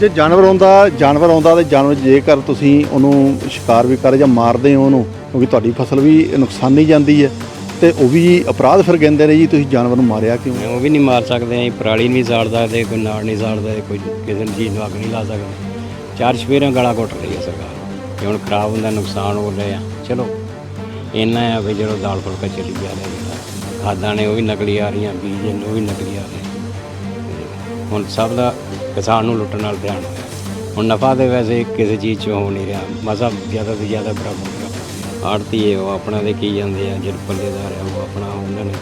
ਜੇ ਜਾਨਵਰ ਆਉਂਦਾ ਜਾਨਵਰ ਆਉਂਦਾ ਤੇ ਜਾਨਵਰ ਜੇਕਰ ਤੁਸੀਂ ਉਹਨੂੰ ਸ਼ਿਕਾਰ ਵੀ ਕਰ ਜਾਂ ਮਾਰਦੇ ਹੋ ਉਹਨੂੰ, ਕਿਉਂਕਿ ਤੁਹਾਡੀ ਫਸਲ ਵੀ ਨੁਕਸਾਨੀ ਜਾਂਦੀ ਹੈ, ਤੇ ਉਹ ਵੀ ਅਪਰਾਧ ਫਿਰ ਕਹਿੰਦੇ ਨੇ ਜੀ, ਤੁਸੀਂ ਜਾਨਵਰ ਨੂੰ ਮਾਰਿਆ ਕਿਉਂ? ਉਹ ਵੀ ਨਹੀਂ ਮਾਰ ਸਕਦੇ ਅਸੀਂ, ਪਰਾਲੀ ਨਹੀਂ ਸਾੜ ਸਕਦੇ ਕੋਈ ਨਾੜ ਨਹੀਂ ਸਾੜਦਾ ਕੋਈ ਕਿਸੇ ਚੀਜ਼ ਨੂੰ ਅੱਗ ਨਹੀਂ ਲਾ ਸਕਦੇ। ਚਾਰ ਸਵੇਰਾਂ ਗਲਾ ਘੁੱਟ ਰਹੀ ਹੈ ਸਰਕਾਰ ਕਿ ਹੁਣ ਖਰਾਬ ਹੁੰਦਾ, ਨੁਕਸਾਨ ਹੋ ਰਿਹਾ। ਚਲੋ, ਇੰਨਾ ਆ ਵੀ ਜਦੋਂ ਦਾਲ ਫੁਲਕਾ ਚੱਲੀ ਜਾ ਰਿਹਾ, ਖਾਦਾਂ ਨੇ ਉਹ ਵੀ ਨਕਲੀ ਆ ਰਹੀਆਂ, ਬੀਜ ਉਹ ਵੀ ਨਕਲੀ ਆ ਰਹੇ। ਹੁਣ ਸਭ ਦਾ ਕਿਸਾਨ ਨੂੰ ਲੁੱਟਣ ਨਾਲ ਧਿਆਨ ਹੁਣ ਨਫਾ ਦੇ ਵੈਸੇ ਕਿਸੇ ਚੀਜ਼ 'ਚ ਹੋ ਨਹੀਂ ਰਿਹਾ। ਮਸਾ ਜ਼ਿਆਦਾ ਤੋਂ ਜ਼ਿਆਦਾ ਬਰਾਬਰ ਆੜਤੀ ਹੈ ਉਹ ਆਪਣਾ ਦੇ ਕੀ ਜਾਂਦੇ ਆ ਜਿਹੜੇ ਪੱਲੇਦਾਰ ਆ ਉਹ ਆਪਣਾ ਉਹਨਾਂ ਨੇ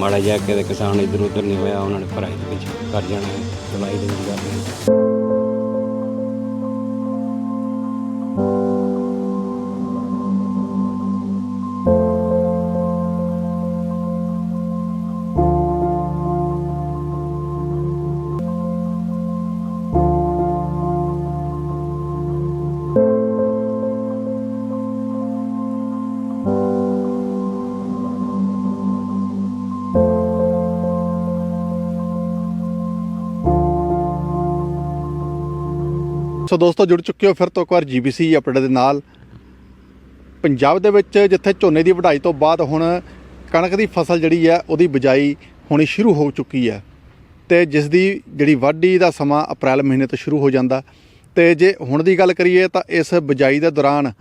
ਮਾੜਾ ਜਿਹਾ ਕਿਤੇ ਕਿਸਾਨ ਇੱਧਰ ਉੱਧਰ ਨਹੀਂ ਹੋਇਆ ਉਹਨਾਂ ਨੇ ਭਰਾਈ ਦੇ ਵਿੱਚ ਕਰ ਜਾਣਾ ਹੈ, ਦਵਾਈ ਦੇ ਵਿੱਚ ਕਰ ਸੋ ਦੋਸਤੋ ਜੁੜ ਚੁੱਕੇ ਹੋ, ਫਿਰ ਤੋਂ ਇੱਕ ਵਾਰ ਜੀਬੀਸੀ ਅਪਡੇਟ ਦੇ ਨਾਲ। ਪੰਜਾਬ ਦੇ ਵਿੱਚ ਜਿੱਥੇ ਝੋਨੇ ਦੀ ਵਢਾਈ ਤੋਂ ਬਾਅਦ ਹੁਣ ਕਣਕ ਦੀ ਫਸਲ ਜਿਹੜੀ ਹੈ, ਉਹਦੀ ਬਿਜਾਈ ਹੋਣੀ ਸ਼ੁਰੂ ਹੋ ਚੁੱਕੀ ਹੈ। ਤੇ ਜਿਸ ਦੀ ਜਿਹੜੀ ਵਾਢੀ ਦਾ ਸਮਾਂ ਅਪ੍ਰੈਲ ਮਹੀਨੇ ਤੋਂ ਸ਼ੁਰੂ ਹੋ ਜਾਂਦਾ। ਤੇ ਜੇ ਹੁਣ ਦੀ ਗੱਲ ਕਰੀਏ ਤਾਂ ਇਸ ਬਿਜਾਈ ਦੇ ਦੌਰਾਨ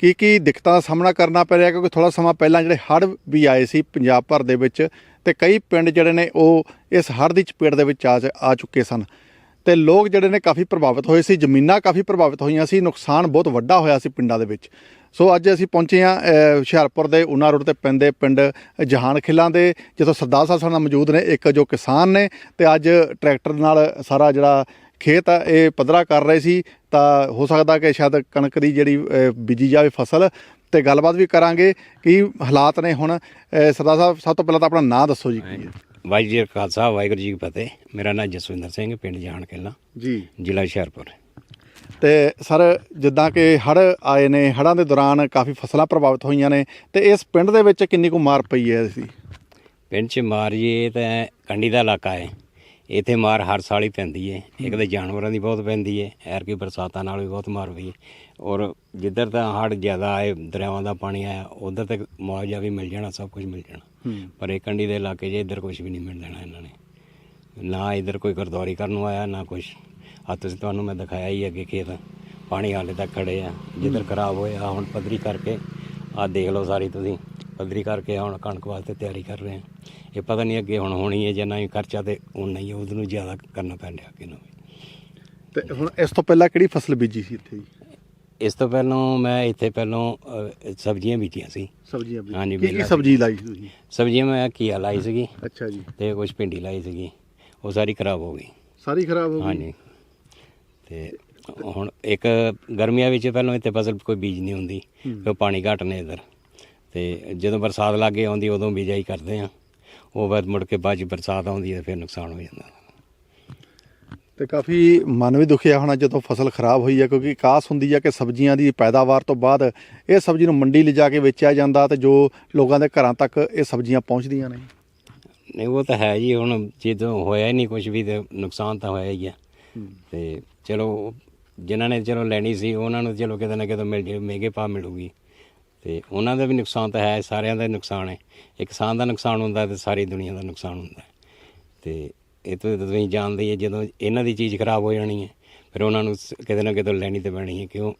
ਕੀ ਕੀ ਦਿੱਕਤਾਂ ਦਾ ਸਾਹਮਣਾ ਕਰਨਾ ਪੈ ਰਿਹਾ, ਕਿਉਂਕਿ ਥੋੜਾ ਸਮਾਂ ਪਹਿਲਾਂ ਜਿਹੜੇ ਹੜ੍ਹ ਵੀ ਆਏ ਸੀ ਪੰਜਾਬ ਭਰ ਦੇ ਵਿੱਚ, ਤੇ ਕਈ ਪਿੰਡ ਜਿਹੜੇ ਨੇ ਉਹ ਇਸ ਹੜ੍ਹ ਦੀ ਚਪੇਟ ਦੇ ਵਿੱਚ ਆ ਆ ਚੁੱਕੇ ਸਨ। ਤੇ ਲੋਕ ਜਿਹੜੇ ਨੇ ਕਾਫੀ ਪ੍ਰਭਾਵਿਤ ਹੋਏ ਸੀ, ਜ਼ਮੀਨਾਂ ਕਾਫੀ ਪ੍ਰਭਾਵਿਤ ਹੋਈਆਂ ਸੀ, ਨੁਕਸਾਨ ਬਹੁਤ ਵੱਡਾ ਹੋਇਆ ਸੀ ਪਿੰਡਾਂ ਦੇ ਵਿੱਚ। ਸੋ ਅੱਜ ਅਸੀਂ ਪਹੁੰਚੇ ਹਾਂ ਹੁਸ਼ਿਆਰਪੁਰ ਦੇ ਉਨਾ ਰੋਡ ਤੇ ਪੈਂਦੇ ਪਿੰਡ ਜਹਾਨ ਖਿਲਾਂ ਦੇ, ਜਿੱਥੋਂ ਸਰਦਾਰ ਸਾਹਿਬ ਸਾਡੇ ਨਾਲ ਮੌਜੂਦ ਨੇ, ਇੱਕ ਜੋ ਕਿਸਾਨ ਨੇ ਤੇ ਅੱਜ ਟਰੈਕਟਰ ਨਾਲ ਸਾਰਾ ਜਿਹੜਾ ਖੇਤ ਆ, ਇਹ ਪੱਧਰਾ ਕਰ ਰਹੇ ਸੀ। ਤਾਂ ਹੋ ਸਕਦਾ ਕਿ ਸ਼ਾਇਦ ਕਣਕ ਦੀ ਜਿਹੜੀ ਬੀਜੀ ਜਾਵੇ ਫਸਲ ਤੇ ਗੱਲਬਾਤ ਵੀ ਕਰਾਂਗੇ, ਕੀ ਹਾਲਾਤ ਨੇ ਹੁਣ? ਸਰਦਾਰ ਸਾਹਿਬ, ਸਭ ਤੋਂ ਪਹਿਲਾਂ ਤਾਂ ਆਪਣਾ ਨਾਂ ਦੱਸੋ ਜੀ ਕੀ ਹੈ। ਵਾਹਿਗੁਰੂ ਜੀ ਕਾ ਖਾਲਸਾ ਵਾਹਿਗੁਰੂ ਜੀ ਕੀ ਫਤਿਹ। ਮੇਰਾ ਨਾਮ ਜਸਵਿੰਦਰ ਸਿੰਘ ਪਿੰਡ ਜਾਣ ਕਿਲਾ ਜੀ। ਜ਼ਿਲ੍ਹਾ ਹੁਸ਼ਿਆਰਪੁਰ। ਤੇ ਸਰ ਜਿੱਦਾਂ ਕਿ ਹੜ੍ਹ ਆਏ ਨੇ ਹੜ੍ਹਾਂ ਦੇ ਦੌਰਾਨ ਕਾਫੀ ਫਸਲਾਂ ਪ੍ਰਭਾਵਿਤ ਹੋਈਆਂ ਨੇ ਤੇ ਇਸ ਪਿੰਡ ਦੇ ਵਿੱਚ ਕਿੰਨੀ ਕੁ ਮਾਰ ਪਈ ਹੈ ਸੀ? ਪਿੰਡ 'ਚ ਮਾਰੀਏ ਤਾਂ ਕੰਡੀ ਦਾ ਇਲਾਕਾ ਹੈ। ਇੱਥੇ ਮਾਰ ਹਰ ਸਾਲ ਹੀ ਪੈਂਦੀ ਹੈ। ਇੱਕ ਤਾਂ ਜਾਨਵਰਾਂ ਦੀ ਬਹੁਤ ਪੈਂਦੀ ਹੈ ਐਰ ਕੀ ਬਰਸਾਤਾਂ ਨਾਲ ਵੀ ਬਹੁਤ ਮਾਰ ਪਈ ਹੈ। ਔਰ ਜਿੱਧਰ ਤਾਂ ਹੜ੍ਹ ਜ਼ਿਆਦਾ ਆਏ ਦਰਿਆਵਾਂ ਦਾ ਪਾਣੀ ਆਇਆ ਉਧਰ ਤੱਕ ਮੁਆਵਜ਼ਾ ਵੀ ਮਿਲ ਜਾਣਾ ਸਭ ਕੁਝ ਮਿਲ ਜਾਣਾ। ਪਰ ਇਹ ਕੰਡੀ ਦੇ ਇਲਾਕੇ 'ਚ ਇੱਧਰ ਕੁਝ ਵੀ ਨਹੀਂ ਮਿਲ ਜਾਣਾ ਇਹਨਾਂ ਨੇ। ਨਾ ਇੱਧਰ ਕੋਈ ਗਰਦੌਰੀ ਕਰਨ ਨੂੰ ਆਇਆ ਨਾ ਕੁਝ ਆ ਤੁਸੀਂ ਤੁਹਾਨੂੰ ਮੈਂ ਦਿਖਾਇਆ ਹੀ ਅੱਗੇ ਖੇਤ। ਪਾਣੀ ਹਾਲੇ ਤੱਕ ਖੜੇ ਆ। ਜਿੱਧਰ ਖਰਾਬ ਹੋਇਆ ਹੁਣ ਪੱਧਰੀ ਕਰਕੇ। ਆ ਦੇਖ ਲਓ ਸਾਰੀ ਤੁਸੀਂ। ਪੱਧਰੀ ਕਰਕੇ ਹੁਣ ਕਣਕ ਵਾਸਤੇ ਤਿਆਰੀ ਕਰ ਰਹੇ ਆ। ਇਹ ਪਤਾ ਨਹੀਂ ਅੱਗੇ ਹੁਣ ਹੋਣੀ ਹੈ ਜਾਂ ਨਹੀਂ ਖਰਚਾ ਤੇ ਉਨਾ ਹੀ ਹੈ ਉਹਨੂੰ ਜ਼ਿਆਦਾ ਕਰਨਾ ਪੈਂਦਾ ਅੱਗੇ ਨੂੰ ਤੇ ਹੁਣ ਇਸ ਤੋਂ ਪਹਿਲਾਂ ਕਿਹੜੀ ਫਸਲ ਬੀਜੀ ਸੀ ਇੱਥੇ ਜੀ? ਇਸ ਤੋਂ ਪਹਿਲਾਂ ਮੈਂ ਇੱਥੇ ਪਹਿਲਾਂ ਅ, ਸਬਜ਼ੀਆਂ ਬੀਜੀਆਂ ਸੀ। ਸਬਜ਼ੀਆਂ ਹਾਂਜੀ, ਕੀ ਸਬਜ਼ੀ ਲਾਈ ਸੀ ਤੁਸੀਂ? ਸਬਜ਼ੀਆਂ ਮੈਂ ਘੀਆ ਲਾਈ ਸੀਗੀ ਅੱਛਾ ਜੀ। ਤੇ ਕੁਝ ਭਿੰਡੀ ਲਾਈ ਸੀਗੀ। ਉਹ ਸਾਰੀ ਖਰਾਬ ਹੋ ਗਈ। ਸਾਰੀ ਖਰਾਬ ਹੋ ਗਈ? ਹਾਂਜੀ। ਤੇ ਹੁਣ ਇੱਕ ਗਰਮੀਆਂ ਵਿੱਚ ਪਹਿਲਾਂ ਇੱਥੇ ਫਸਲ ਕੋਈ ਬੀਜ ਨਹੀਂ ਹੁੰਦੀ ਕਿਉਂ ਪਾਣੀ ਘੱਟ ਨੇ ਇਧਰ। ਤੇ ਜਦੋਂ ਬਰਸਾਤ ਲੱਗੇ ਆਉਂਦੀ ਉਦੋਂ ਬਿਜਾਈ ਕਰਦੇ ਆ। ਉਹ ਬਾਅਦ ਮੁੜ ਕੇ ਬਾਅਦ 'ਚ ਬਰਸਾਤ ਆਉਂਦੀ ਹੈ ਫਿਰ ਨੁਕਸਾਨ ਹੋ ਜਾਂਦਾ। ਤੇ ਕਾਫੀ ਮਨ ਵੀ ਦੁਖਿਆ ਹੋਣਾ ਜਦੋਂ ਫਸਲ ਖਰਾਬ ਹੋਈ ਹੈ ਕਿਉਂਕਿ ਕਾਸ ਹੁੰਦੀ ਹੈ ਕਿ ਸਬਜ਼ੀਆਂ ਦੀ ਪੈਦਾਵਾਰ ਤੋਂ ਬਾਅਦ ਇਹ ਸਬਜ਼ੀ ਨੂੰ ਮੰਡੀ ਲਿਜਾ ਕੇ ਵੇਚਿਆ ਜਾਂਦਾ ਤੇ ਜੋ ਲੋਕਾਂ ਦੇ ਘਰਾਂ ਤੱਕ ਇਹ ਸਬਜ਼ੀਆਂ ਪਹੁੰਚਦੀਆਂ ਨੇ। ਨਹੀਂ ਉਹ ਤਾਂ ਹੈ ਜੀ ਹੁਣ ਜਦੋਂ ਹੋਇਆ ਹੀ ਨਹੀਂ ਕੁਝ ਵੀ ਤੇ ਨੁਕਸਾਨ ਤਾਂ ਹੋਇਆ ਹੀ ਆ। ਤੇ ਚਲੋ ਜਿਨ੍ਹਾਂ ਨੇ ਚਲੋ ਲੈਣੀ ਸੀ ਉਹਨਾਂ ਨੂੰ ਚਲੋ ਕਿਤੇ ਨਾ ਕਿਤੇ ਮਿਲ ਜੇ ਮਹਿੰਗੇ ਭਾਅ ਮਿਲੂਗੀ। ਤੇ ਉਹਨਾਂ ਦਾ ਵੀ ਨੁਕਸਾਨ ਤਾਂ ਹੈ ਸਾਰਿਆਂ ਦਾ ਨੁਕਸਾਨ ਹੈ। ਇੱਕ ਕਿਸਾਨ ਦਾ ਨੁਕਸਾਨ ਹੁੰਦਾ ਤੇ ਸਾਰੀ ਦੁਨੀਆ ਦਾ ਨੁਕਸਾਨ ਹੁੰਦਾ। ਤੇ ਇਹ ਤੋਂ ਤੁਸੀਂ ਜਾਣਦੇ ਹੀ ਹੈ ਜਦੋਂ ਇਹਨਾਂ ਦੀ ਚੀਜ਼ ਖਰਾਬ ਹੋ ਜਾਣੀ ਹੈ ਫਿਰ ਉਹਨਾਂ ਨੂੰ ਸ- ਕਿਤੇ ਨਾ ਕਿਤੇ ਲੈਣੀ ਤੇ ਪੈਣੀ ਹੈ ਕਿਉਂ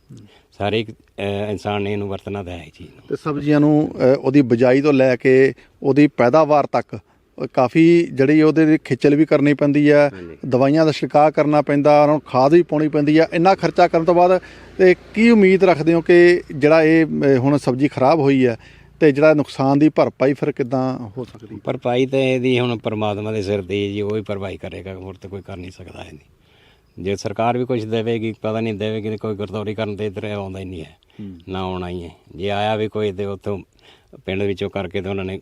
ਸਾਰੇ ਇਨਸਾਨ ਨੇ ਇਹਨੂੰ ਵਰਤਣਾ ਤਾਂ ਹੈ ਇਹ ਚੀਜ਼ ਨੂੰ ਤੇ ਸਬਜ਼ੀਆਂ ਨੂੰ ਅ, ਉਹਦੀ ਬਜਾਈ ਤੋਂ ਲੈ ਕੇ ਉਹਦੀ ਪੈਦਾਵਾਰ ਤੱਕ ਅ, ਕਾਫੀ ਜਿਹੜੀ ਉਹਦੇ ਲਈ ਖੇਚਲ ਵੀ ਕਰਨੀ ਪੈਂਦੀ ਹੈ। ਦਵਾਈਆਂ ਦਾ ਛਿੜਕਾਅ ਕਰਨਾ ਪੈਂਦਾ ਉਹਨਾਂ ਨੂੰ ਖਾਦ ਵੀ ਪਾਉਣੀ ਪੈਂਦੀ ਹੈ ਇੰਨਾ ਖਰਚਾ ਕਰਨ ਤੋਂ ਬਾਅਦ ਤੇ ਕੀ ਉਮੀਦ ਰੱਖਦੇ ਹੋ ਕਿ ਜਿਹੜਾ ਇਹ ਅ, ਹੁਣ ਸਬਜ਼ੀ ਖਰਾਬ ਹੋਈ ਹੈ ਤੇ ਜਿਹੜਾ ਨੁਕਸਾਨ ਦੀ ਭਰਪਾਈ ਫਿਰ ਕਿਦਾਂ ਹੋ ਸਕਦੀ ਭਰਪਾਈ ਤਾਂ ਇਹਦੀ ਹੁਣ ਪਰਮਾਤਮਾ ਦੇ ਸਿਰ ਤੇ ਹੀ ਜੀ ਉਹ ਹੀ ਭਰਪਾਈ ਕਰੇਗਾ ਹੋਰ ਤਾਂ ਕੋਈ ਕਰ ਨਹੀਂ ਸਕਦਾ ਇਹਦੀ। ਜੇ ਸਰਕਾਰ ਵੀ ਕੁਝ ਦੇਵੇਗੀ ਪਤਾ ਨਹੀਂ ਦੇਵੇਗੀ ਕੋਈ ਗਰਦੌਰੀ ਕਰਨ ਤੇ ਇੱਧਰ ਆਉਂਦਾ ਹੀ ਨਹੀਂ ਹੈ ਨਾ ਆਉਣਾ ਹੀ ਹੈ। ਜੇ ਆਇਆ ਵੀ ਕੋਈ ਤੇ ਉੱਥੋਂ ਪਿੰਡ ਵਿੱਚੋਂ ਕਰਕੇ ਤੇ ਉਹਨਾਂ ਨੇ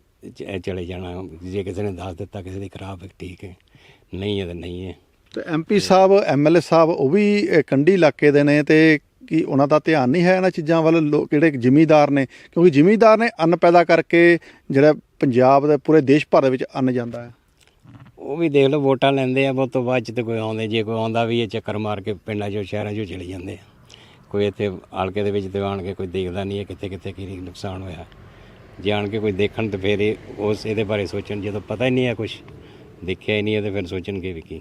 ਚਲੇ ਜਾਣਾ ਜੇ ਕਿਸੇ ਨੇ ਦੱਸ ਦਿੱਤਾ ਕਿਸੇ ਦੀ ਖਰਾਬ ਹੈ ਠੀਕ ਹੈ। ਨਹੀਂ ਹੈ ਤਾਂ ਨਹੀਂ ਹੈ। ਤੇ ਐਮਪੀ ਸਾਹਿਬ ਐਮਐਲਏ ਸਾਹਿਬ ਉਹ ਵੀ ਕੰਢੀ ਇਲਾਕੇ ਦੇ ਨੇ ਤੇ ਕਿ ਉਹਨਾਂ ਦਾ ਧਿਆਨ ਨਹੀਂ ਹੈ ਇਹਨਾਂ ਚੀਜ਼ਾਂ ਵੱਲ ਲੋਕ ਜਿਹੜੇ ਜ਼ਿਮੀਂਦਾਰ ਨੇ, ਕਿਉਂਕਿ ਜ਼ਿਮੀਦਾਰ ਨੇ ਅੰਨ ਪੈਦਾ ਕਰਕੇ ਜਿਹੜਾ ਪੰਜਾਬ ਦੇ ਪੂਰੇ ਦੇਸ਼ ਭਰ ਦੇ ਵਿੱਚ ਅੰਨ ਜਾਂਦਾ ਹੈ। ਉਹ ਵੀ ਦੇਖ ਲਓ, ਵੋਟਾਂ ਲੈਂਦੇ ਆ ਉਹ ਤੋਂ ਬਾਅਦ ਚ ਤੇ ਕੋਈ ਆਉਂਦੇ, ਜੇ ਕੋਈ ਆਉਂਦਾ ਵੀ ਇਹ ਚੱਕਰ ਮਾਰ ਕੇ ਪਿੰਡਾਂ 'ਚੋਂ, ਸ਼ਹਿਰਾਂ 'ਚੋਂ ਚਲੇ ਜਾਂਦੇ ਆ। ਕੋਈ ਇੱਥੇ ਹਲਕੇ ਦੇ ਵਿੱਚ ਤੇ ਆਣ ਕੇ ਕੋਈ ਦੇਖਦਾ ਨਹੀਂ ਹੈ ਕਿੱਥੇ ਕਿੱਥੇ ਕੀ ਨੁਕਸਾਨ ਹੋਇਆ। ਜੇ ਆਣ ਕੇ ਕੋਈ ਦੇਖਣ ਤੇ ਫਿਰ ਇਹ ਉਸ, ਇਹਦੇ ਬਾਰੇ ਸੋਚਣ, ਜਦੋਂ ਪਤਾ ਹੀ ਨਹੀਂ ਹੈ ਕੁਝ ਦੇਖਿਆ ਹੀ ਨਹੀਂ ਹੈ ਤੇ ਫਿਰ ਸੋਚਣਗੇ ਵੀ ਕੀ।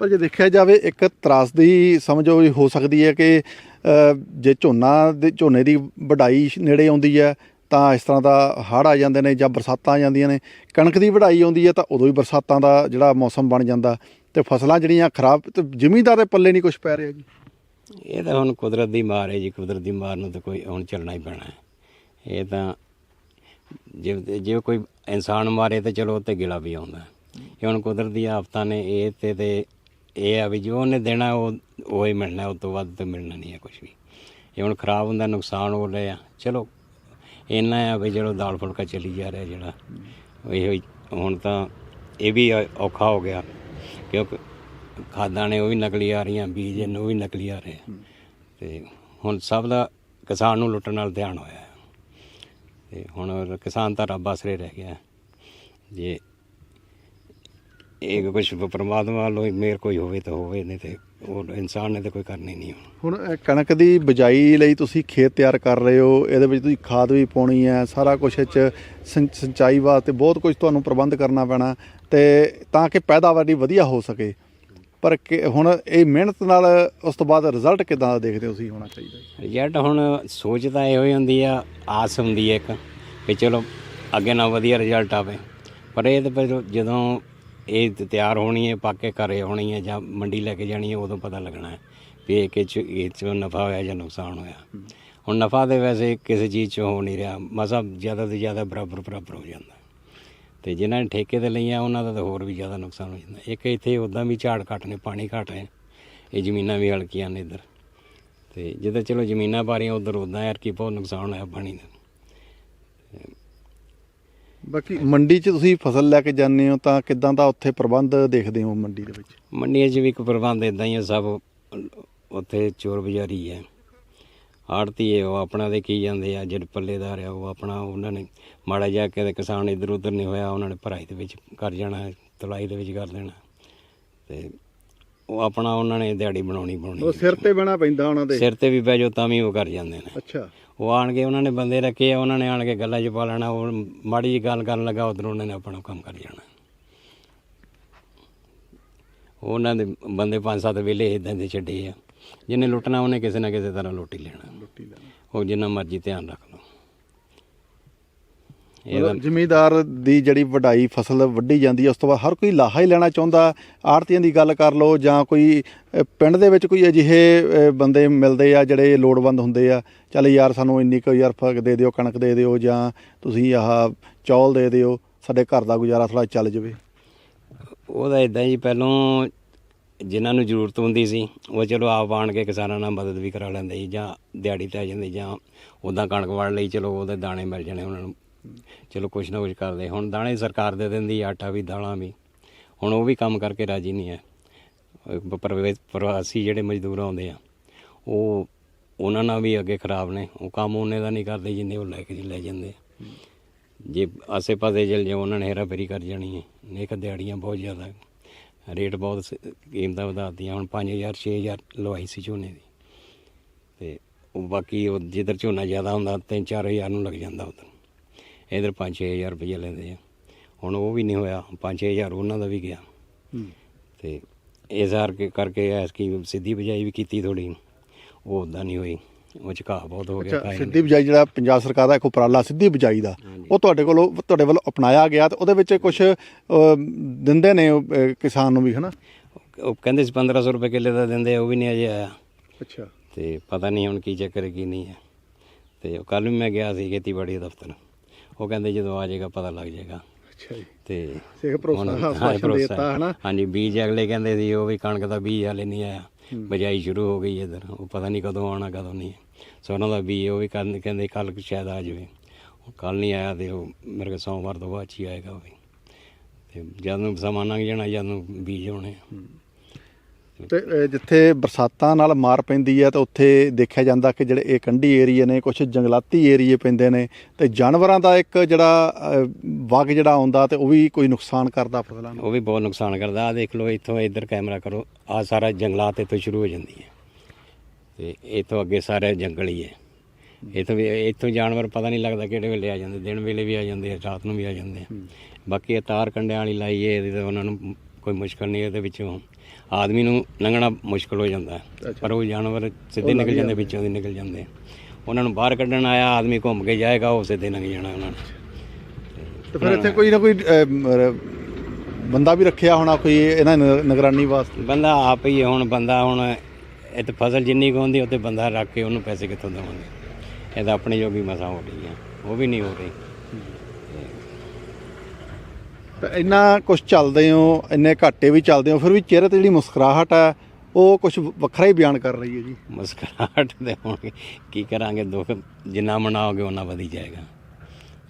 ਪਰ ਜੇ ਦੇਖਿਆ ਜਾਵੇ, ਇੱਕ ਤਰਾਸਦੀ ਸਮਝੋ ਹੋ ਸਕਦੀ ਹੈ ਕਿ ਜੇ ਝੋਨਾ ਦੇ, ਝੋਨੇ ਦੀ ਵਢਾਈ ਨੇੜੇ ਆਉਂਦੀ ਹੈ, ਤਾਂ ਇਸ ਤਰ੍ਹਾਂ ਦਾ ਹੜ੍ਹ ਆ ਜਾਂਦੇ ਨੇ ਜਾਂ ਬਰਸਾਤਾਂ ਆ ਜਾਂਦੀਆਂ ਨੇ। ਕਣਕ ਦੀ ਵਢਾਈ ਆਉਂਦੀ ਹੈ, ਤਾਂ ਉਦੋਂ ਹੀ ਬਰਸਾਤਾਂ ਦਾ ਜਿਹੜਾ ਮੌਸਮ ਬਣ ਜਾਂਦਾ ਤੇ ਫਸਲਾਂ ਜਿਹੜੀਆਂ ਖਰਾਬ, ਤੇ ਜ਼ਿਮੀਂਦਾਰ ਦੇ ਪੱਲੇ ਨਹੀਂ ਕੁਝ ਪੈ ਰਿਹਾ ਜੀ। ਇਹ ਤਾਂ ਹੁਣ ਕੁਦਰਤ ਦੀ ਮਾਰ ਹੈ ਜੀ। ਕੁਦਰਤ ਦੀ ਮਾਰ ਨੂੰ ਤਾਂ ਕੋਈ ਹੁਣ ਚੱਲਣਾ ਹੀ ਪੈਣਾ ਹੈ। ਇਹ ਤਾਂ ਜੇ ਜੇ ਕੋਈ ਇਨਸਾਨ ਮਾਰੇ ਤਾਂ ਚਲੋ ਉੱਤੇ ਗਿਲਾ ਵੀ ਆਉਂਦਾ। ਇਹ ਹੁਣ ਕੁਦਰਤ ਦੀਆਂ ਆਫਤਾਂ ਨੇ, ਇਹ ਤੇ ਤੇ ਇਹ ਆ ਵੀ ਜੋ ਉਹਨੇ ਦੇਣਾ ਉਹ ਉਹ ਹੀ ਮਿਲਣਾ ਉਸ ਤੋਂ ਵੱਧ ਤਾਂ ਮਿਲਣਾ ਨਹੀਂ ਹੈ ਕੁਝ ਵੀ ਇਹ ਹੁਣ ਖਰਾਬ ਹੁੰਦਾ ਨੁਕਸਾਨ ਹੋ ਰਿਹਾ ਚਲੋ ਇੰਨਾ ਆ ਵੀ ਚਲੋ ਦਾਲ ਫੁਲਕਾ ਚੱਲੀ ਜਾ ਰਿਹਾ ਜਿਹੜਾ ਇਹੋ ਹੀ ਹੁਣ ਤਾਂ ਇਹ ਵੀ ਔਖਾ ਹੋ ਗਿਆ ਕਿਉਂਕਿ ਖਾਦਾਂ ਨੇ ਉਹ ਵੀ ਨਕਲੀ ਆ ਰਹੀਆਂ ਬੀਜ ਨੇ ਉਹ ਵੀ ਨਕਲੀ ਆ ਰਹੇ। ਤੇ ਹੁਣ ਸਭ ਦਾ ਕਿਸਾਨ ਨੂੰ ਲੁੱਟਣ ਨਾਲ ਧਿਆਨ ਹੋਇਆ। ਤੇ ਹੁਣ ਕਿਸਾਨ ਤਾਂ ਰੱਬ ਆਸਰੇ ਰਹਿ ਗਿਆ। ਜੇ ਇਹ ਕੁਝ ਪਰਮਾਤਮਾ ਵੱਲੋਂ ਹੀ ਮਿਹਰ ਕੋਈ ਹੋਵੇ ਤਾਂ ਹੋਵੇ ਨਹੀਂ ਤੇ ਉਹ ਇਨਸਾਨ ਨੇ ਤਾਂ ਕੋਈ ਕਰਨੀ ਨਹੀਂ ਹੁਣ। ਹੁਣ ਇਹ ਕਣਕ ਦੀ ਬਿਜਾਈ ਲਈ ਤੁਸੀਂ ਖੇਤ ਤਿਆਰ ਕਰ ਰਹੇ ਹੋ ਇਹਦੇ ਵਿੱਚ ਤੁਸੀਂ ਖਾਦ ਵੀ ਪਾਉਣੀ ਹੈ ਸਾਰਾ ਕੁਝ ਇਹ 'ਚ ਸਿੰ- ਸਿੰਚਾਈ ਵਾਸਤੇ ਬਹੁਤ ਕੁਝ ਤੁਹਾਨੂੰ ਪ੍ਰਬੰਧ ਕਰਨਾ ਪੈਣਾ ਤੇ ਤਾਂ ਕਿ ਪੈਦਾਵਾਰ ਦੀ ਵਧੀਆ ਹੋ ਸਕੇ। ਪਰ ਕਿ ਹੁਣ ਇਹ ਮਿਹਨਤ ਨਾਲ ਉਸ ਤੋਂ ਬਾਅਦ ਰਿਜ਼ਲਟ ਕਿਦਾਂ ਦਾ ਦੇਖਦੇ ਹੋ ਤੁਸੀਂ ਹੋਣਾ ਚਾਹੀਦਾ ਹੈ? ਰਿਜ਼ਲਟ ਹੁਣ ਸੋਚ ਤਾਂ ਇਹੋ ਹੀ ਹੁੰਦੀ ਆ ਆਸ ਹੁੰਦੀ ਹੈ ਇੱਕ ਵੀ ਚਲੋ ਅੱਗੇ ਨਾਲ ਵਧੀਆ ਰਿਜ਼ਲਟ ਆਵੇ। ਪਰ ਇਹ ਤਾਂ ਫਿਰ ਜਦੋਂ ਇਹ ਤਿਆਰ ਹੋਣੀ ਹੈ ਪੱਕ ਕੇ ਘਰੇ ਹੋਣੀ ਹੈ ਜਾਂ ਮੰਡੀ ਲੈ ਕੇ ਜਾਣੀ ਹੈ ਉਦੋਂ ਪਤਾ ਲੱਗਣਾ ਹੈ ਵੀ ਇਹ ਕਿ ਚ ਇਹ ਚ ਨਫਾ ਹੋਇਆ ਜਾਂ ਨੁਕਸਾਨ ਹੋਇਆ। ਹੁਣ ਨਫਾ ਦੇ ਵੈਸੇ ਕਿਸੇ ਚੀਜ਼ 'ਚ ਹੋ ਨਹੀਂ ਰਿਹਾ ਮਸਾ ਜ਼ਿਆਦਾ ਤੋਂ ਜ਼ਿਆਦਾ ਬਰਾਬਰ ਬਰਾਬਰ ਹੋ ਜਾਂਦਾ। ਤੇ ਜਿਨ੍ਹਾਂ ਨੇ ਠੇਕੇ ਤੇ ਲਈਆਂ ਉਹਨਾਂ ਦਾ ਤਾਂ ਹੋਰ ਵੀ ਜ਼ਿਆਦਾ ਨੁਕਸਾਨ ਹੋ ਜਾਂਦਾ। ਇੱਕ ਇੱਥੇ ਉਦਾਂ ਵੀ ਝਾੜ ਘੱਟ ਨੇ ਪਾਣੀ ਘੱਟ ਹੈ ਇਹ ਜ਼ਮੀਨਾਂ ਵੀ ਹਲਕੀਆਂ ਨੇ ਇੱਧਰ। ਤੇ ਜਿੱਦਾਂ ਚਲੋ ਜ਼ਮੀਨਾਂ ਭਾਰੀਆਂ ਉਧਰ ਉਦਾਂ ਯਾਰ ਕੀ ਬਹੁਤ ਨੁਕਸਾਨ ਹੋਇਆ ਪਾਣੀ ਦਾ। ਬਾਕੀ ਮੰਡੀ 'ਚ ਤੁਸੀਂ ਫਸਲ ਲੈ ਕੇ ਜਾਂਦੇ ਹੋ ਤਾਂ ਕਿਦਾਂ ਦਾ ਉੱਥੇ ਪ੍ਰਬੰਧ ਦੇਖਦੇ ਹੋ ਮੰਡੀ ਦੇ ਵਿੱਚ? ਮੰਡੀਆਂ 'ਚ ਵੀ ਇੱਕ ਪ੍ਰਬੰਧ ਇਦਾਂ ਹੀ ਆ ਸਭ ਉੱਥੇ ਚੋਰ ਬਜ਼ਾਰੀ ਹੈ। ਆੜਤੀ ਹੈ ਉਹ ਆਪਣਾ ਦੇ ਕੀ ਜਾਂਦੇ ਆ ਜਿਹੜੇ ਪੱਲੇਦਾਰ ਆ ਉਹ ਆਪਣਾ ਉਹਨਾਂ ਨੇ ਮਾੜਾ ਜਿਹਾ ਕਿਤੇ ਕਿਸਾਨ ਇੱਧਰ ਉੱਧਰ ਨਹੀਂ ਹੋਇਆ ਉਹਨਾਂ ਨੇ ਭਰਾਈ ਦੇ ਵਿੱਚ ਕਰ ਜਾਣਾ ਤਲਾਈ ਦੇ ਵਿੱਚ ਕਰ ਦੇਣਾ। ਤੇ ਉਹ ਆਪਣਾ ਉਹਨਾਂ ਨੇ ਦਿਹਾੜੀ ਬਣਾਉਣੀ ਬਣਾਉਣੀ ਸਿਰ ਤੇ ਬਹਿਣਾ ਪੈਂਦਾ ਉਹਨਾਂ ਦੇ। ਸਿਰ ਤੇ ਵੀ ਬਹਿ ਜਾਓ ਤਾਂ ਵੀ ਉਹ ਕਰ ਜਾਂਦੇ ਨੇ। ਅੱਛਾ। ਉਹ ਆਣ ਕੇ ਉਹਨਾਂ ਨੇ ਬੰਦੇ ਰੱਖੇ ਆ ਉਹਨਾਂ ਨੇ ਆਣ ਕੇ ਗੱਲਾਂ 'ਚ ਪਾ ਲੈਣਾ ਉਹ ਮਾੜੀ ਜੀ ਗੱਲ ਕਰਨ ਲੱਗਾ ਉਧਰ ਉਹਨਾਂ ਨੇ ਆਪਣਾ ਕੰਮ ਕਰ ਜਾਣਾ ਉਹਨਾਂ ਦੇ ਬੰਦੇ ਪੰਜ ਸੱਤ ਵੇਲੇ ਇਦਾਂ ਦੇ ਛੱਡੇ ਆ ਜਿਹਨੇ ਲੁੱਟਣਾ ਉਹਨੇ ਕਿਸੇ ਨਾ ਕਿਸੇ ਤਰ੍ਹਾਂ ਲੁੱਟ ਹੀ ਲੈਣਾ। ਉਹ ਜਿੰਨਾ ਮਰਜ਼ੀ ਧਿਆਨ ਰੱਖ ਇਹਦਾ ਜ਼ਿਮੀਦਾਰ ਦੀ ਜਿਹੜੀ ਵਢਾਈ ਫਸਲ ਵੱਢੀ ਜਾਂਦੀ ਹੈ ਉਸ ਤੋਂ ਬਾਅਦ ਹਰ ਕੋਈ ਲਾਹਾ ਹੀ ਲੈਣਾ ਚਾਹੁੰਦਾ। ਆੜਤੀਆਂ ਦੀ ਗੱਲ ਕਰ ਲਓ ਜਾਂ ਕੋਈ ਪਿੰਡ ਦੇ ਵਿੱਚ ਕੋਈ ਅਜਿਹੇ ਬੰਦੇ ਮਿਲਦੇ ਆ ਜਿਹੜੇ ਲੋੜਵੰਦ ਹੁੰਦੇ ਆ ਚੱਲ ਯਾਰ ਸਾਨੂੰ ਇੰਨੀ ਕੁ ਯਾਰ ਫ਼ਰਕ ਦੇ ਦਿਓ ਕਣਕ ਦੇ ਦਿਓ ਜਾਂ ਤੁਸੀਂ ਆਹ ਚੌਲ ਦੇ ਦਿਓ ਸਾਡੇ ਘਰ ਦਾ ਗੁਜ਼ਾਰਾ ਥੋੜਾ ਚੱਲ ਜਾਵੇ। ਉਹਦਾ ਇਦਾਂ ਹੀ ਪਹਿਲੋਂ ਜਿਨ੍ਹਾਂ ਨੂੰ ਜ਼ਰੂਰਤ ਹੁੰਦੀ ਸੀ ਉਹ ਚਲੋ ਆਪ ਆਣ ਕੇ ਕਿਸਾਨਾਂ ਨਾਲ ਮਦਦ ਵੀ ਕਰਾ ਲੈਂਦੇ ਸੀ ਜਾਂ ਦਿਹਾੜੀ ਤੇ ਆ ਜਾਂਦੇ ਜਾਂ ਉਦਾਂ ਕਣਕ ਵੜ ਲਈ ਚਲੋ ਉਹਦੇ ਦਾਣੇ ਮਿਲ ਜਾਣੇ ਉਹਨਾਂ ਨੂੰ। ਚਲੋ ਕੁਛ ਨਾ ਕੁਛ ਕਰਦੇ। ਹੁਣ ਦਾਣੇ ਸਰਕਾਰ ਦੇ ਦਿੰਦੀ ਆਟਾ ਵੀ, ਦਾਲਾਂ ਵੀ। ਹੁਣ ਉਹ ਵੀ ਕੰਮ ਕਰਕੇ ਰਾਜੀ ਨਹੀਂ ਹੈ। ਅਹ ਪ੍ਰਵਾਸੀ ਜਿਹੜੇ ਮਜ਼ਦੂਰ ਆਉਂਦੇ ਆ, ਉਹ ਉਹਨਾਂ ਨਾਲ ਵੀ ਅੱਗੇ ਖਰਾਬ ਨੇ। ਉਹ ਕੰਮ ਉਹਨੇ ਦਾ ਨਹੀਂ ਕਰਦੇ ਜਿੰਨੇ ਉਹ ਲੈ ਕੇ ਲੈ ਜਾਂਦੇ ਜੇ ਆਸੇ ਪਾਸੇ ਚਲ ਜਾਓ, ਉਹਨਾਂ ਨੇ ਹੇਰਾਫੇਰੀ ਕਰ ਜਾਣੀ ਹੈ। ਕਿ ਦਿਹਾੜੀਆਂ ਬਹੁਤ ਜ਼ਿਆਦਾ। ਰੇਟ ਬਹੁਤ ਸ- ਕੀਮਤਾਂ ਵਧਾਤੀਆਂ ਹੁਣ 5000 6000 ਲਵਾਈ ਸੀ ਝੋਨੇ ਦੀ। ਤੇ ਉਹ ਬਾਕੀ ਉਹ ਜਿੱਧਰ ਝੋਨਾ ਜ਼ਿਆਦਾ ਹੁੰਦਾ 3-4000 ਨੂੰ ਲੱਗ ਜਾਂਦਾ ਉਧਰ। ਇਧਰ 5-6000 ਰੁਪਏ ਲੈਂਦੇ ਆ। ਹੁਣ ਉਹ ਵੀ ਨਹੀਂ ਹੋਇਆ 5-6000 ਉਹਨਾਂ ਦਾ ਵੀ ਗਿਆ। ਤੇ ਇਸ ਕਰਕੇ ਕਰਕੇ ਐਸਕੀ ਸਿੱਧੀ ਬਜਾਈ ਵੀ ਕੀਤੀ ਥੋੜੀ ਉਹ ਉਦਾਂ ਨਹੀਂ ਹੋਈ। ਉਹ ਘਾਹ ਬਹੁਤ ਹੋ ਗਿਆ ਅੱਛਾ। ਸਿੱਧੀ ਬਿਜਾਈ ਜਿਹੜਾ ਪੰਜਾਬ ਸਰਕਾਰ ਦਾ ਇੱਕ ਉਪਰਾਲਾ ਸਿੱਧੀ ਬਿਜਾਈ ਦਾ ਉਹ ਤੁਹਾਡੇ ਕੋਲੋਂ ਤੁਹਾਡੇ ਵੱਲੋਂ ਅਪਣਾਇਆ ਗਿਆ ਤੇ ਉਹਦੇ ਵਿੱਚ ਕੁਝ ਦਿੰਦੇ ਨੇ ਕਿਸਾਨ ਨੂੰ ਵੀ ਹਨਾ? ਉਹ ਕਹਿੰਦੇ ਸੀ 1500 ਰੁਪਏ ਕਿੱਲੇ ਦਾ ਦਿੰਦੇ ਉਹ ਵੀ ਨਹੀਂ ਅਜੇ ਆਇਆ। ਅੱਛਾ। ਤੇ ਪਤਾ ਨਹੀਂ ਹੁਣ ਕੀ ਚੱਕਰ ਕੀ ਨਹੀਂ ਹੈ। ਤੇ ਕੱਲ ਵੀ ਮੈਂ ਗਿਆ ਸੀ ਖੇਤੀਬਾੜੀ ਦਫ਼ਤਰ। ਉਹ ਕਹਿੰਦੇ ਜਦੋਂ ਆ ਜਾਏਗਾ ਪਤਾ ਲੱਗ ਜਾਏਗਾ। ਅੱਛਾ ਜੀ। ਤੇ ਸਿੱਖ ਭਰੋਸਾ ਹੁਣ- ਹਾਂ, ਭਰੋਸਾ। ਦੇਤਾ ਹੈ। ਹਨਾ? ਹਾਂਜੀ ਬੀਜ ਅਗਲੇ ਕਹਿੰਦੇ ਸੀ ਉਹ ਵੀ ਕਣਕ ਦਾ ਬੀਜ ਹਾਲੇ ਨਹੀਂ ਆਇਆ। ਬਜਾਈ ਸ਼ੁਰੂ ਹੋ ਗਈ ਇਧਰ। ਉਹ ਪਤਾ ਨਹੀਂ ਕਦੋਂ ਆਉਣਾ ਕਦੋਂ ਨਹੀਂ। ਸੋਨਾ ਦਾ ਬੀਜ ਉਹ ਵੀ ਕੱਲ ਕਹਿੰਦੇ ਕੱਲ ਸ਼ਾਇਦ ਆ ਜਾਵੇ। ਕੱਲ ਨਹੀਂ ਆਇਆ ਤੇ ਉਹ ਮੇਰੇ ਕੋਲ ਸੋਮਵਾਰ ਤੋਂ ਬਾਅਦ 'ਚ ਹੀ ਆਏਗਾ ਉਹ ਵੀ। ਤੇ ਜਦ ਨੂੰ ਸਮਾਂ ਲੰਘ ਜਾਣਾ ਜਦ ਨੂੰ ਬੀਜ ਹੋਣੇ ਆ। ਤੇ ਜਿੱਥੇ ਬਰਸਾਤਾਂ ਨਾਲ ਮਾਰ ਪੈਂਦੀ ਹੈ ਤਾਂ ਉੱਥੇ ਦੇਖਿਆ ਜਾਂਦਾ ਕਿ ਜਿਹੜੇ ਇਹ ਕੰਢੀ ਏਰੀਏ ਨੇ ਕੁਝ ਜੰਗਲਾਤੀ ਏਰੀਏ ਪੈਂਦੇ ਨੇ ਤੇ ਜਾਨਵਰਾਂ ਦਾ ਇੱਕ ਜਿਹੜਾ ਵਗ ਜਿਹੜਾ ਆਉਂਦਾ ਤੇ ਉਹ ਵੀ ਕੋਈ ਨੁਕਸਾਨ ਕਰਦਾ ਫਸਲਾਂ ਨੂੰ? ਉਹ ਵੀ ਬਹੁਤ ਨੁਕਸਾਨ ਕਰਦਾ। ਆ ਦੇਖ ਲਓ ਇੱਥੋਂ ਇੱਧਰ ਕੈਮਰਾ ਕਰੋ ਆ ਸਾਰਾ ਜੰਗਲਾਤ ਇੱਥੋਂ ਸ਼ੁਰੂ ਹੋ ਜਾਂਦੀ ਹੈ। ਤੇ ਇੱਥੋਂ ਅੱਗੇ ਸਾਰਾ ਜੰਗਲ ਹੀ ਹੈ। ਇੱਥੋਂ ਵੀ ਇੱਥੋਂ ਜਾਨਵਰ ਪਤਾ ਨਹੀਂ ਲੱਗਦਾ ਕਿਹੜੇ ਵੇਲੇ ਆ ਜਾਂਦੇ ਦਿਨ ਵੇਲੇ ਵੀ ਆ ਜਾਂਦੇ ਆ ਰਾਤ ਨੂੰ ਵੀ ਆ ਜਾਂਦੇ ਆ। ਬਾਕੀ ਇਹ ਤਾਰ ਕੰਡਿਆਂ ਵਾਲੀ ਲਾਈ ਹੈ ਇਹਦੀ ਤਾਂ ਉਹਨਾਂ ਨੂੰ ਕੋਈ ਮੁਸ਼ਕਲ ਨਹੀਂ ਇਹਦੇ ਵਿੱਚੋਂ ਆਦਮੀ ਨੂੰ ਲੰਘਣਾ ਮੁਸ਼ਕਲ ਹੋ ਜਾਂਦਾ। ਪਰ ਉਹ ਜਾਨਵਰ ਸਿੱਧੇ ਨਿਕਲ ਜਾਂਦੇ ਵਿੱਚੋਂ ਦੀ ਨਿਕਲ ਜਾਂਦੇ। ਉਹਨਾਂ ਨੂੰ ਬਾਹਰ ਕੱਢਣ ਆਇਆ ਆਦਮੀ ਘੁੰਮ ਕੇ ਜਾਏਗਾ ਉਹ ਸਿੱਧੇ ਲੰਘ ਜਾਣਾ ਉਹਨਾਂ ਨੇ। ਤੇ ਫਿਰ ਇੱਥੇ ਕੋਈ ਨਾ ਕੋਈ ਬੰਦਾ ਵੀ ਰੱਖਿਆ ਹੋਣਾ ਕੋਈ ਇਹਨਾਂ ਨਿਗਰਾਨੀ ਵਾਸਤੇ? ਬੰਦਾ ਆਪ ਹੀ ਹੁਣ ਬੰਦਾ ਹੁਣ ਇਹ ਤੇ ਫਸਲ ਜਿੰਨੀ ਕੁ ਹੁੰਦੀ ਉੱਤੇ ਬੰਦਾ ਰੱਖ ਕੇ ਉਹਨੂੰ ਪੈਸੇ ਕਿੱਥੋਂ ਦੇਵਾਂਗੇ। ਇਹ ਤਾਂ ਆਪਣੇ ਜੋਗੀ ਮਸਾ ਹੋ ਰਹੀ ਹੈ ਉਹ ਵੀ ਨਹੀਂ ਹੋ ਰਹੀ। ਤਾਂ ਇੰਨਾ ਕੁਝ ਚੱਲਦੇ ਹੋ ਇੰਨੇ ਘਾਟੇ ਵੀ ਚੱਲਦੇ ਹੋ ਫਿਰ ਵੀ ਚਿਹਰੇ ਤੇ ਜਿਹੜੀ ਮੁਸਕਰਾਹਟ ਹੈ ਉਹ ਕੁਝ ਵੱਖਰਾ ਹੀ ਬਿਆਨ ਕਰ ਰਹੀ ਹੈ ਜੀ। ਮੁਸਕਰਾਹਟ ਦੇ ਹੋਣਗੇ ਕੀ ਕਰਾਂਗੇ ਦੁੱਖ ਜਿੰਨਾ ਮਨਾਓਗੇ ਉਹਨਾਂ ਵਧੀ ਜਾਏਗਾ।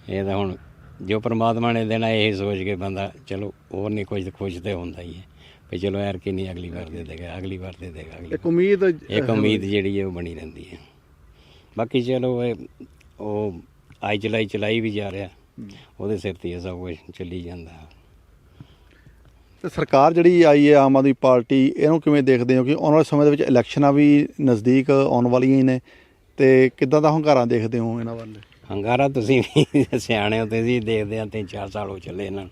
ਇਹ ਤਾਂ ਹੁਣ ਜੋ ਪ੍ਰਮਾਤਮਾ ਨੇ ਦੇਣਾ ਇਹ ਸੋਚ ਕੇ ਬੰਦਾ ਚਲੋ ਹੋਰ ਨਹੀਂ ਕੁਝ ਖੁਸ਼ ਤੇ ਹੁੰਦਾ ਹੀ ਹੈ। ਵੀ ਚਲੋ ਯਾਰ ਕਿ ਨਹੀਂ ਅਗਲੀ ਵਾਰ ਦੇ ਦੇਗਾ ਅਗਲੀ ਵਾਰ ਦੇ ਦੇਗਾ ਅਗਲੀ ਇੱਕ ਉਮੀਦ ਇੱਕ ਉਮੀਦ ਜਿਹੜੀ ਹੈ ਉਹ ਬਣੀ ਰਹਿੰਦੀ ਹੈ। ਬਾਕੀ ਚਲੋ ਇਹ ਉਹ ਆਈ ਚਲਾਈ ਚਲਾਈ ਵੀ ਜਾ ਰਿਹਾ। ਉਹਦੇ ਸਿਰ ਤੇ ਇਹ ਸਭ ਕੁਝ ਚੱਲੀ ਜਾਂਦਾ। ਤੇ ਸਰਕਾਰ ਜਿਹੜੀ ਆਈ ਹੈ ਆਮ ਆਦਮੀ ਪਾਰਟੀ ਇਹਨੂੰ ਕਿਵੇਂ ਦੇਖਦੇ ਹੋ? ਕਿ ਆਉਣ ਵਾਲੇ ਸਮੇਂ ਦੇ ਵਿੱਚ ਇਲੈਕਸ਼ਨਾਂ ਵੀ ਨਜ਼ਦੀਕ ਆਉਣ ਵਾਲੀਆਂ ਹੀ ਨੇ। ਤੇ ਕਿੱਦਾਂ ਦਾ ਹੰਗਾਰਾ ਦੇਖਦੇ ਹੋ ਇਹਨਾਂ ਵੱਲ? ਹੰਗਾਰਾ ਤੁਸੀਂ ਵੀ ਸਿਆਣੇ ਹੋ ਤੁਸੀਂ ਦੇਖਦੇ ਆ ਤਿੰਨ ਚਾਰ ਸਾਲ ਹੋ ਚੱਲੇ ਇਹਨਾਂ ਨੂੰ।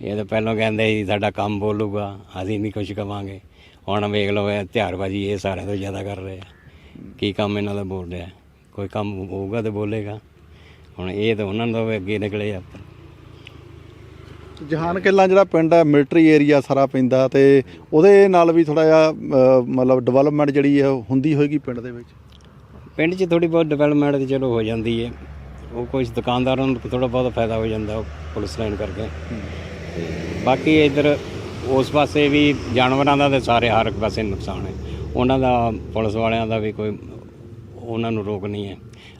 ਇਹ ਤਾਂ ਪਹਿਲਾਂ ਕਹਿੰਦੇ ਸੀ ਸਾਡਾ ਕੰਮ ਬੋਲੂਗਾ ਅਸੀਂ ਨਹੀਂ ਕੁਝ ਕਵਾਂਗੇ। ਹੁਣ ਵੇਖ ਲਓ ਇਹ ਹਥਿਆਰਬਾਜੀ ਇਹ ਸਾਰਿਆਂ ਤੋਂ ਜ਼ਿਆਦਾ ਕਰ ਰਹੇ ਆ। ਕੀ ਕੰਮ ਇਹਨਾਂ ਦਾ ਬੋਲ ਰਿਹਾ? ਕੋਈ ਕੰਮ ਹੋਊਗਾ ਤੇ ਬੋਲੇਗਾ। ਹੁਣ ਇਹ ਤਾਂ ਉਹਨਾਂ ਦਾ ਵੀ ਅੱਗੇ ਨਿਕਲੇ ਆ। ਜਹਾਨ ਕਿੱਲਾ ਜਿਹੜਾ ਪਿੰਡ ਹੈ ਮਿਲਟਰੀ ਏਰੀਆ ਸਾਰਾ ਪੈਂਦਾ ਤੇ ਉਹਦੇ ਨਾਲ ਵੀ ਥੋੜਾ ਜਿਹਾ ਮਤਲਬ ਡਿਵੈਲਪਮੈਂਟ ਜਿਹੜੀ ਹੈ ਹੁੰਦੀ ਹੋਏਗੀ ਪਿੰਡ ਦੇ ਵਿੱਚ? ਪਿੰਡ 'ਚ ਥੋੜੀ ਬਹੁਤ ਡਿਵੈਲਪਮੈਂਟ ਤੇ ਚਲੋ ਹੋ ਜਾਂਦੀ ਹੈ ਉਹ ਕੁਝ ਦੁਕਾਨਦਾਰਾਂ ਨੂੰ ਥੋੜਾ ਬਹੁਤ ਫਾਇਦਾ ਹੋ ਜਾਂਦਾ ਉਹ ਪੁਲਿਸ ਲਾਈਨ ਕਰਕੇ। ਤੇ ਬਾਕੀ ਇਧਰ ਉਸ ਪਾਸੇ ਵੀ ਜਾਨਵਰਾਂ ਦਾ ਤੇ ਸਾਰੇ ਹਰ ਇੱਕ ਪਾਸੇ ਨੁਕਸਾਨ ਹੈ ਉਹਨਾਂ ਦਾ ਪੁਲਿਸ ਵਾਲਿਆਂ ਦਾ ਵੀ ਕੋਈ ਉਹਨਾਂ ਨੂੰ ਰੋਕ ਨਹੀਂ ਹੈ।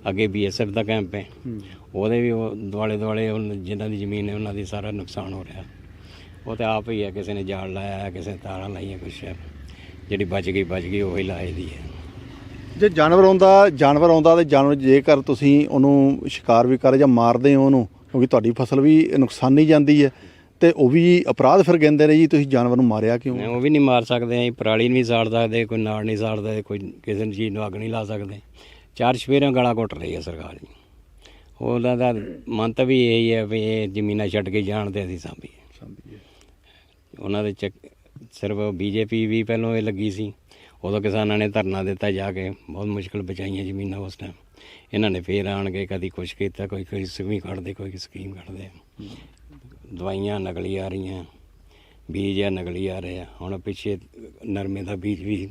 ਅੱਗੇ ਬੀਐਸਐਫ ਦਾ ਕੈਂਪ ਹੈ। ਉਹਦੇ ਵੀ ਉਹ ਦੁਆਲੇ ਦੁਆਲੇ ਉਹ ਜਿਨ੍ਹਾਂ ਦੀ ਜ਼ਮੀਨ ਹੈ ਉਹਨਾਂ ਦੀ ਸਾਰਾ ਨੁਕਸਾਨ ਹੋ ਰਿਹਾ। ਉਹ ਤੇ ਆਪ ਹੀ ਹੈ ਕਿਸੇ ਨੇ ਜਾਲ ਲਾਇਆ ਹੈ, ਕਿਸੇ ਨੇ ਤਾਰਾਂ ਲਾਈਆਂ ਕੁਛ ਹੈ। ਜਿਹੜੀ ਬਚ ਗਈ ਬਚ ਗਈ ਉਹੀ ਲਾਏ ਦੀ ਹੈ। ਜੇ ਜਾਨਵਰ ਆਉਂਦਾ ਜਾਨਵਰ ਆਉਂਦਾ ਤੇ ਜਾਨਵਰ ਜੇਕਰ ਤੁਸੀਂ ਉਹਨੂੰ ਸ਼ਿਕਾਰ ਵੀ ਕਰਦੇ ਜਾਂ ਮਾਰਦੇ ਹੋ ਉਹਨੂੰ ਕਿਉਂਕਿ ਤੁਹਾਡੀ ਫਸਲ ਵੀ ਨੁਕਸਾਨੀ ਜਾਂਦੀ ਹੈ ਤੇ ਉਹ ਵੀ ਅਪਰਾਧ ਫਿਰ ਕਹਿੰਦੇ ਨੇ ਜੀ ਤੁਸੀਂ ਜਾਨਵਰ ਨੂੰ ਮਾਰਿਆ ਕਿਉਂ? ਨਹੀਂ, ਉਹ ਵੀ ਨਹੀਂ ਮਾਰ ਸਕਦੇ ਅਸੀਂ ਪਰਾਲੀ ਨਹੀਂ ਸਾੜ ਸਕਦੇ ਕੋਈ ਨਾੜ ਨਹੀਂ ਸਾੜਦਾ ਕੋਈ ਕਿਸੇ ਨੂੰ ਚੀਜ਼ ਨੂੰ ਅੱਗ ਨਹੀਂ ਲਾ ਸਕਦੇ। ਚਾਰ ਸਵੇਰਾਂ ਗਾਲਾਂ ਘੁੱਟ ਰਹੀ ਹੈ ਸਰਕਾਰ ਜੀ। ਉਹਦਾ ਦਾ ਮੰਤ ਵੀ ਇਹੀ ਹੈ ਵੀ ਇਹ ਜ਼ਮੀਨਾਂ ਛੱਡ ਕੇ ਜਾਣ ਤੇ ਅਸੀਂ ਸਾਂਭੀਏ। ਉਹਨਾਂ ਦੇ ਚੱਕ ਸਿਰਫ ਬੀਜੇਪੀ ਵੀ ਪਹਿਲਾਂ ਇਹ ਲੱਗੀ ਸੀ। ਉਦੋਂ ਕਿਸਾਨਾਂ ਨੇ ਧਰਨਾ ਦਿੱਤਾ ਜਾ ਕੇ ਬਹੁਤ ਮੁਸ਼ਕਲ ਬਚਾਈਆਂ ਜ਼ਮੀਨਾਂ ਉਸ ਟਾਈਮ ਇਹਨਾਂ ਨੇ ਫੇਰ ਆਣ ਕੇ ਕਦੀ ਕੁਛ ਕੀਤਾ ਕੋਈ ਕੋਈ ਸਕੀਮ ਕੱਢਦੇ ਕੋਈ ਸਕੀਮ ਕੱਢਦੇ। ਦਵਾਈਆਂ ਨਕਲੀ ਆ ਰਹੀਆਂ ਬੀਜ ਆ ਨਕਲੀ ਆ ਰਹੇ ਆ। ਹੁਣ ਪਿੱਛੇ ਨਰਮੇ ਦਾ ਬੀਜ ਵੀ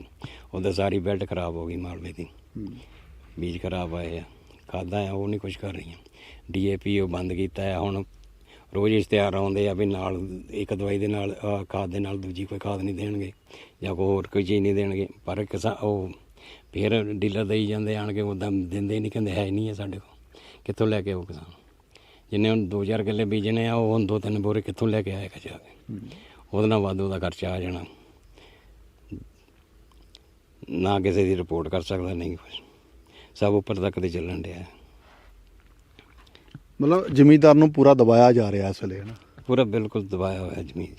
ਉਹਦਾ ਸਾਰੀ ਬੈਲਟ ਖਰਾਬ ਹੋ ਗਈ ਮਾਲਵੇ ਦੀ। ਬੀਜ ਖਰਾਬ ਆਏ ਆ ਖਾਦਾਂ ਆ ਉਹ ਨਹੀਂ ਕੁਝ ਕਰ ਰਹੀਆਂ। ਡੀਏਪੀ ਉਹ ਬੰਦ ਕੀਤਾ ਹੈ ਹੁਣ ਰੋਜ਼ ਇਸ਼ਤਿਹਾਰ ਆਉਂਦੇ ਆ ਵੀ ਨਾਲ ਇੱਕ ਦਵਾਈ ਦੇ ਨਾਲ ਖਾਦ ਦੇ ਨਾਲ ਦੂਜੀ ਕੋਈ ਖਾਦ ਨਹੀਂ ਦੇਣਗੇ ਜਾਂ ਕੋਈ ਹੋਰ ਕੋਈ ਚੀਜ਼ ਨਹੀਂ ਦੇਣਗੇ। ਪਰ ਕਿਸਾ ਉਹ ਫਿਰ ਡੀਲਰ ਦੇਈ ਜਾਂਦੇ ਆਣ ਕੇ ਉਦਾਂ ਦਿੰਦੇ ਨਹੀਂ ਕਹਿੰਦੇ ਹੈ ਨਹੀਂ ਹੈ ਸਾਡੇ ਕੋਲ। ਕਿੱਥੋਂ ਲੈ ਕੇ ਆਉ ਕਿਸਾਨ? ਜਿੰਨੇ ਹੁਣ 2000 ਕਿੱਲੇ ਬੀਜਣੇ ਆ ਉਹ ਹੁਣ ਦੋ ਤਿੰਨ ਬੋਰੇ ਕਿੱਥੋਂ ਲੈ ਕੇ ਆਏਗਾ ਜਾ ਕੇ। ਉਹਦੇ ਨਾਲ ਵੱਧ ਉਹਦਾ ਖਰਚਾ ਆ ਜਾਣਾ। ਨਾ ਕਿਸੇ ਦੀ ਰਿਪੋਰਟ ਕਰ ਸਕਦਾ ਨਹੀਂ ਕੁਝ ਸਭ ਉੱਪਰ ਤੱਕ ਤੇ ਚੱਲਣ ਡਿਆ। ਮਤਲਬ ਜ਼ਮੀਂਦਾਰ ਨੂੰ ਪੂਰਾ ਦਬਾਇਆ ਜਾ ਰਿਹਾ ਇਸ ਵੇਲੇ ਪੂਰਾ ਬਿਲਕੁਲ ਦਬਾਇਆ ਹੋਇਆ ਜ਼ਮੀਨ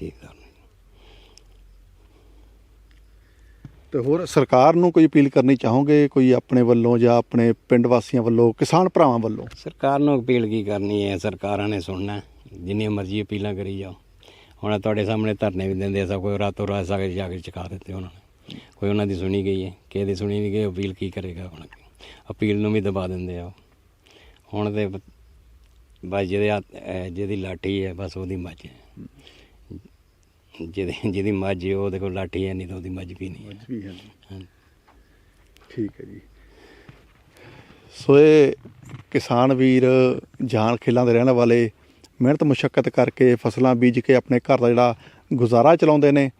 ਤੇ ਹੋਰ ਸਰਕਾਰ ਨੂੰ ਕੋਈ ਅਪੀਲ ਕਰਨੀ ਚਾਹੋਗੇ? ਕੋਈ ਆਪਣੇ ਵੱਲੋਂ ਜਾਂ ਆਪਣੇ ਪਿੰਡ ਵਾਸੀਆਂ ਵੱਲੋਂ, ਕਿਸਾਨ ਭਰਾਵਾਂ ਵੱਲੋਂ? ਸਰਕਾਰ ਨੂੰ ਅਪੀਲ ਕੀ ਕਰਨੀ ਹੈ? ਸਰਕਾਰਾਂ ਨੇ ਸੁਣਨਾ ਹੈ। ਜਿੰਨੀਆਂ ਮਰਜ਼ੀ ਅਪੀਲਾਂ ਕਰੀ ਜਾਓ। ਹੁਣ ਤੁਹਾਡੇ ਸਾਹਮਣੇ ਧਰਨੇ ਵੀ ਦਿੰਦੇ ਸਭ ਕੋਈ ਰਾਤੋਂ ਰਾਤ ਸਾਗੇ ਜਾ ਕੇ ਚੁਕਾ ਦਿੱਤੇ ਉਹਨਾਂ ਨੇ। ਕੋਈ ਉਹਨਾਂ ਦੀ ਸੁਣੀ ਗਈ ਹੈ? ਕਿਸੇ ਦੀ ਸੁਣੀ ਨਹੀਂ ਗਈ, ਅਪੀਲ ਕੀ ਕਰੇਗਾ ਹੁਣ? ਅਪੀਲ ਨੂੰ ਵੀ ਦਬਾ ਦਿੰਦੇ ਆ ਉਹ। ਹੁਣ ਤੇ ਬਸ ਜਿਹਦੇ ਜਿਹਦੀ ਲਾਠੀ ਹੈ, ਬਸ ਉਹਦੀ ਮੱਝ ਹੈ। ਜਿਹਦੀ ਜਿਹਦੀ ਮੱਝ ਹੈ ਉਹਦੇ ਕੋਲ ਲਾਠੀ ਹੈ ਨਹੀਂ ਤਾਂ ਉਹਦੀ ਮੱਝ ਵੀ ਨਹੀਂ ਹੈ। ਵੀ ਹੈ। ਠੀਕ ਹੈ ਜੀ। ਸੋ ਇਹ ਕਿਸਾਨ ਵੀਰ ਜਾਨ ਖੇਲਾਂ ਦੇ ਰਹਿਣ ਵਾਲੇ ਮਿਹਨਤ ਮੁਸ਼ਕਲ ਕਰਕੇ ਫਸਲਾਂ ਬੀਜ ਕੇ ਆਪਣੇ ਘਰ ਦਾ ਜਿਹੜਾ ਗੁਜ਼ਾਰਾ ਚਲਾਉਂਦੇ ਨੇ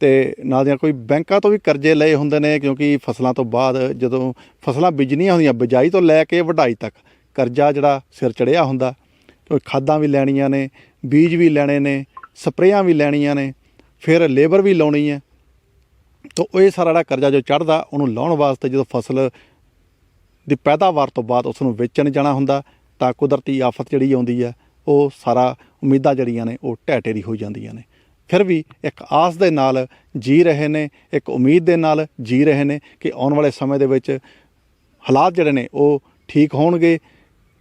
ਤੇ ਨਾਲ ਦੀਆਂ ਕੋਈ ਬੈਂਕਾਂ ਤੋਂ ਵੀ ਕਰਜ਼ੇ ਲਏ ਹੁੰਦੇ ਨੇ ਕਿਉਂਕਿ ਫਸਲਾਂ ਤੋਂ ਬਾਅਦ ਜਦੋਂ ਫਸਲਾਂ ਬੀਜਣੀਆਂ ਹੁੰਦੀਆਂ ਬਿਜਾਈ ਤੋਂ ਲੈ ਕੇ ਵਢਾਈ ਤੱਕ ਕਰਜ਼ਾ ਜਿਹੜਾ ਸਿਰ ਚੜਿਆ ਹੁੰਦਾ ਕਿਉਂਕਿ ਖਾਦਾਂ ਵੀ ਲੈਣੀਆਂ ਨੇ ਬੀਜ ਵੀ ਲੈਣੇ ਨੇ ਸਪਰੇਆਂ ਵੀ ਲੈਣੀਆਂ ਨੇ ਫਿਰ ਲੇਬਰ ਵੀ ਲਾਉਣੀ ਹੈ। ਤਾਂ ਇਹ ਸਾਰਾ ਜਿਹੜਾ ਕਰਜ਼ਾ ਜੋ ਚੜਦਾ ਉਹਨੂੰ ਲਾਉਣ ਵਾਸਤੇ ਜਦੋਂ ਫਸਲ ਦੀ ਪੈਦਾਵਾਰ ਤੋਂ ਬਾਅਦ ਉਸ ਨੂੰ ਵੇਚਣ ਜਾਣਾ ਹੁੰਦਾ, ਤਾਂ ਕੁਦਰਤੀ ਆਫਤ ਜਿਹੜੀ ਆਉਂਦੀ ਹੈ, ਉਹ ਸਾਰਾ ਉਮੀਦਾਂ ਜਿਹੜੀਆਂ ਨੇ, ਉਹ ਢਹਿ ਢੇਰੀ ਹੋ ਜਾਂਦੀਆਂ ਨੇ। ਫਿਰ ਵੀ ਇੱਕ ਆਸ ਦੇ ਨਾਲ ਜੀ ਰਹੇ ਨੇ, ਇੱਕ ਉਮੀਦ ਦੇ ਨਾਲ ਜੀ ਰਹੇ ਨੇ ਕਿ ਆਉਣ ਵਾਲੇ ਸਮੇਂ ਦੇ ਵਿੱਚ ਹਾਲਾਤ ਜਿਹੜੇ ਨੇ, ਉਹ ਠੀਕ ਹੋਣਗੇ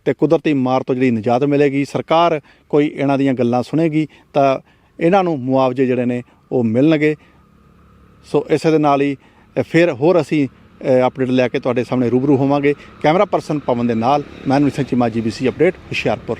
ਤੇ ਕੁਦਰਤੀ ਮਾਰ ਤੋਂ ਜਿਹੜੀ ਨਿਜਾਤ ਮਿਲੇਗੀ। ਸਰਕਾਰ ਕੋਈ ਇਹਨਾਂ ਦੀਆਂ ਗੱਲਾਂ ਸੁਣੇਗੀ ਤਾਂ ਇਹਨਾਂ ਨੂੰ ਮੁਆਵਜ਼ੇ ਜਿਹੜੇ ਨੇ ਉਹ ਮਿਲਣਗੇ। ਸੋ ਇਸੇ ਦੇ ਨਾਲ ਹੀ ਫਿਰ ਹੋਰ ਅਸੀਂ ਅਪਡੇਟ ਲੈ ਕੇ ਤੁਹਾਡੇ ਸਾਹਮਣੇ ਰੂਬਰੂ ਹੋਵਾਂਗੇ। ਕੈਮਰਾ ਪਰਸਨ ਪਵਨ ਦੇ ਨਾਲ, ਮੈਂ ਨਿਸ਼ਚਿਤ ਚੀਮਾ, ਜੀਬੀਸੀ ਅਪਡੇਟ, ਹੁਸ਼ਿਆਰਪੁਰ।